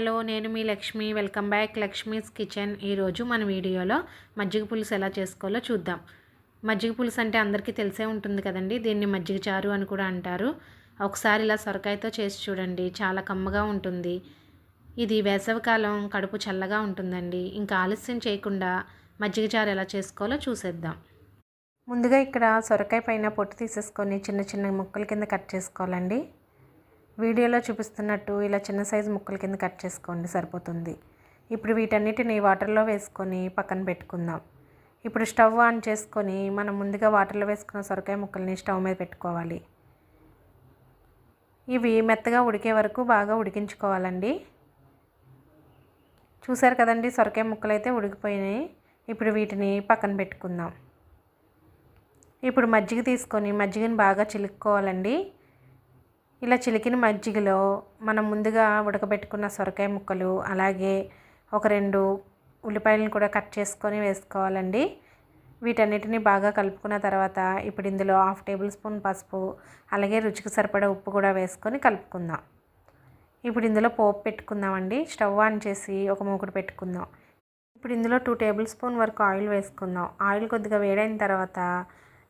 Hello నేను మీ Lakshmi. Welcome back Lakshmi's kitchen. ఈరోజు మన వీడియోలో మజ్జిగ పులుసు ఎలా చేసుకోవాలో చూద్దాం. మజ్జిగ పులుసు అంటే అందరికీ తెలిసే ఉంటుంది కదండి. దీన్ని మజ్జిగ చారు అని కూడా అంటారు. ఒకసారి ఇలా సొరకాయతో చేసి చూడండి. చాలా కమ్మగా ఉంటుంది. ఇది వేసవికాలం కడుపు చల్లగా ఉంటుందండి. ఇంకా ఆలస్యం చేయకుండా మజ్జిగ చారు ఎలా చేసుకోవాలో చూసేద్దాం. ముందుగా ఇక్కడ సొరకాయ పైన పొట్టు తీసేసుకొని చిన్న చిన్న ముక్కల కింద కట్ చేసుకోవాలండి. వీడియోలో చూపిస్తున్నట్టు ఇలా చిన్న సైజు ముక్కల కింద కట్ చేసుకోండి సరిపోతుంది. ఇప్పుడు వీటన్నిటిని వాటర్లో వేసుకొని పక్కన పెట్టుకుందాం. ఇప్పుడు స్టవ్ ఆన్ చేసుకొని మనం ముందుగా వాటర్లో వేసుకున్న సొరకాయ ముక్కల్ని స్టవ్ మీద పెట్టుకోవాలి. ఇవి మెత్తగా ఉడికే వరకు బాగా ఉడికించుకోవాలండి. చూసారు కదండి సొరకాయ ముక్కలు అయితే ఉడికిపోయినాయి. ఇప్పుడు వీటిని పక్కన పెట్టుకుందాం. ఇప్పుడు మజ్జిగ తీసుకొని మజ్జిగని బాగా చిలుక్కోవాలండి. ఇలా చిలికిన మజ్జిగలో మనం ముందుగా ఉడకబెట్టుకున్న సొరకాయ ముక్కలు అలాగే ఒక రెండు ఉల్లిపాయలను కూడా కట్ చేసుకొని వేసుకోవాలండి. వీటన్నిటిని బాగా కలుపుకున్న తర్వాత ఇప్పుడు ఇందులో హాఫ్ టేబుల్ స్పూన్ పసుపు అలాగే రుచికి సరిపడా ఉప్పు కూడా వేసుకొని కలుపుకుందాం. ఇప్పుడు ఇందులో పోపు పెట్టుకుందామండి. స్టవ్ ఆన్ చేసి ఒక మూకుడు పెట్టుకుందాం. ఇప్పుడు ఇందులో టూ టేబుల్ స్పూన్ వరకు ఆయిల్ వేసుకుందాం. ఆయిల్ కొద్దిగా వేడైన తర్వాత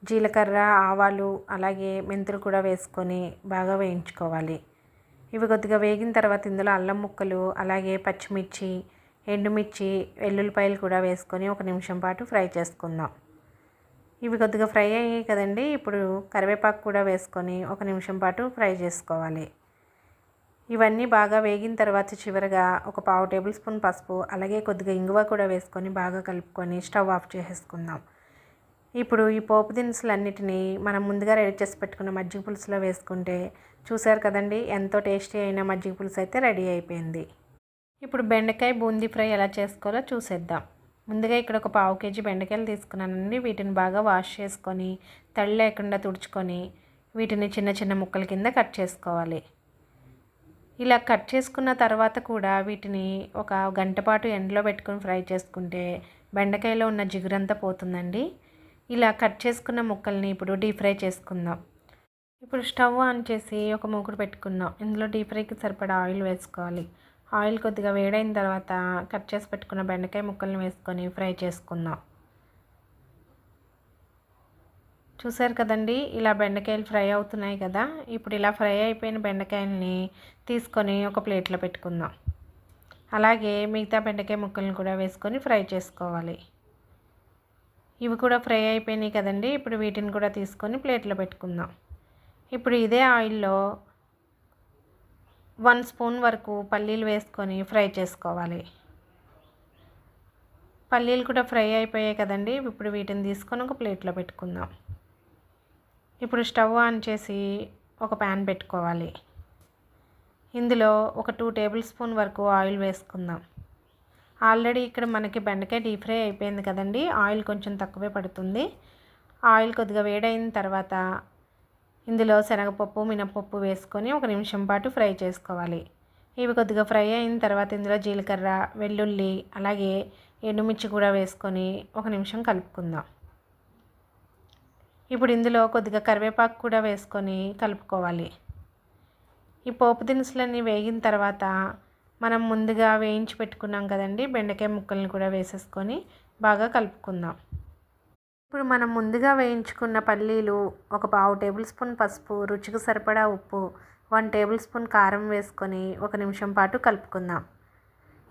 జీలకర్ర ఆవాలు అలాగే మెంతులు కూడా వేసుకొని బాగా వేయించుకోవాలి. ఇవి కొద్దిగా వేగిన తర్వాత ఇందులో అల్లం ముక్కలు అలాగే పచ్చిమిర్చి ఎండుమిర్చి వెల్లుల్లిపాయలు కూడా వేసుకొని ఒక నిమిషం పాటు ఫ్రై చేసుకుందాం. ఇవి కొద్దిగా ఫ్రై అయ్యాయి కదండి ఇప్పుడు కరివేపాకు కూడా వేసుకొని ఒక నిమిషం పాటు ఫ్రై చేసుకోవాలి. ఇవన్నీ బాగా వేగిన తర్వాత చివరిగా ఒక పావు టేబుల్ స్పూన్ పసుపు అలాగే కొద్దిగా ఇంగువ కూడా వేసుకొని బాగా కలుపుకొని స్టవ్ ఆఫ్ చేసేసుకుందాం. ఇప్పుడు ఈ పోపు దినుసులన్నిటినీ మనం ముందుగా రెడీ చేసి పెట్టుకున్న మజ్జిగ పులుసులో వేసుకుంటే చూసారు కదండి ఎంతో టేస్టీ అయిన మజ్జిగ పులుసు అయితే రెడీ అయిపోయింది. ఇప్పుడు బెండకాయ బూందీ ఫ్రై ఎలా చేసుకోవాలో చూసేద్దాం. ముందుగా ఇక్కడ ఒక పావు కేజీ బెండకాయలు తీసుకున్నానండి వీటిని బాగా వాష్ చేసుకొని తడి లేకుండా తుడుచుకొని వీటిని చిన్న చిన్న ముక్కల కింద కట్ చేసుకోవాలి. ఇలా కట్ చేసుకున్న తర్వాత కూడా వీటిని ఒక గంట పాటు ఎండలో పెట్టుకొని ఫ్రై చేసుకుంటే బెండకాయలో ఉన్న జిగురంతా పోతుందండి. ఇలా కట్ చేసుకున్న ముక్కల్ని ఇప్పుడు డీప్ ఫ్రై చేసుకుందాం. ఇప్పుడు స్టవ్ ఆన్ చేసి ఒక మూకుడు పెట్టుకుందాం. ఇందులో డీప్ ఫ్రైకి సరిపడా ఆయిల్ వేసుకోవాలి. ఆయిల్ కొద్దిగా వేడైన తర్వాత కట్ చేసి పెట్టుకున్న బెండకాయ ముక్కల్ని వేసుకొని ఫ్రై చేసుకుందాం. చూసారు కదండి? ఇలా బెండకాయలు ఫ్రై అవుతున్నాయి కదా? ఇప్పుడు ఇలా ఫ్రై అయిపోయిన బెండకాయలని తీసుకొని ఒక ప్లేట్లో పెట్టుకుందాం. అలాగే మిగతా బెండకాయ ముక్కల్ని కూడా వేసుకొని ఫ్రై చేసుకోవాలి. ఇవి కూడా ఫ్రై అయిపోయినాయి కదండి. ఇప్పుడు వీటిని కూడా తీసుకొని ప్లేట్లో పెట్టుకుందాం. ఇప్పుడు ఇదే ఆయిల్లో వన్ స్పూన్ వరకు పల్లీలు వేసుకొని ఫ్రై చేసుకోవాలి. పల్లీలు కూడా ఫ్రై అయిపోయాయి కదండి. ఇప్పుడు వీటిని తీసుకొని ఒక ప్లేట్లో పెట్టుకుందాం. ఇప్పుడు స్టవ్ ఆన్ చేసి ఒక ప్యాన్ పెట్టుకోవాలి. ఇందులో ఒక టూ టేబుల్ స్పూన్ వరకు ఆయిల్ వేసుకుందాం. ఆల్రెడీ ఇక్కడ మనకి బెండకాయ డీప్ ఫ్రై అయిపోయింది కదండి. ఆయిల్ కొంచెం తక్కువే పడుతుంది. ఆయిల్ కొద్దిగా వేడైన తర్వాత ఇందులో శనగపప్పు మినపప్పు వేసుకొని ఒక నిమిషం పాటు ఫ్రై చేసుకోవాలి. ఇవి కొద్దిగా ఫ్రై అయిన తర్వాత ఇందులో జీలకర్ర వెల్లుల్లి అలాగే ఎండుమిర్చి కూడా వేసుకొని ఒక నిమిషం కలుపుకుందాం. ఇప్పుడు ఇందులో కొద్దిగా కరివేపాకు కూడా వేసుకొని కలుపుకోవాలి. ఈ పోపు దినుసులన్నీ వేగిన తర్వాత మనం ముందుగా వేయించి పెట్టుకున్నాం కదండి బెండకాయ ముక్కల్ని కూడా వేసేసుకొని బాగా కలుపుకుందాం. ఇప్పుడు మనం ముందుగా వేయించుకున్న పల్లీలు ఒక పావు టేబుల్ స్పూన్ పసుపు రుచికి సరిపడా ఉప్పు వన్ టేబుల్ స్పూన్ కారం వేసుకొని ఒక నిమిషం పాటు కలుపుకుందాం.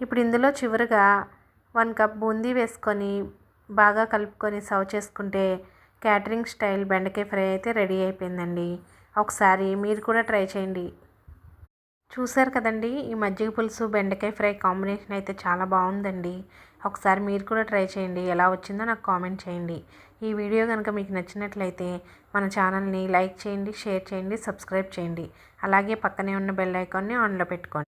ఇప్పుడు ఇందులో చివరిగా వన్ కప్ బూందీ వేసుకొని బాగా కలుపుకొని సర్వ్ చేసుకుంటే క్యాటరింగ్ స్టైల్ బెండకాయ ఫ్రై అయితే రెడీ అయిపోయిందండి. ఒకసారి మీరు కూడా ట్రై చేయండి. చూసారు కదండి ఈ మజ్జిగ పులుసు బెండకాయ ఫ్రై కాంబినేషన్ అయితే చాలా బాగుందండి. ఒకసారి మీరు కూడా ట్రై చేయండి ఎలా వచ్చిందో నాకు కామెంట్ చేయండి. ఈ వీడియో కనుక మీకు నచ్చినట్లయితే మన ఛానల్ని లైక్ చేయండి షేర్ చేయండి సబ్స్క్రైబ్ చేయండి. అలాగే పక్కనే ఉన్న బెల్ ఐకాన్ని ఆన్లో పెట్టుకోండి.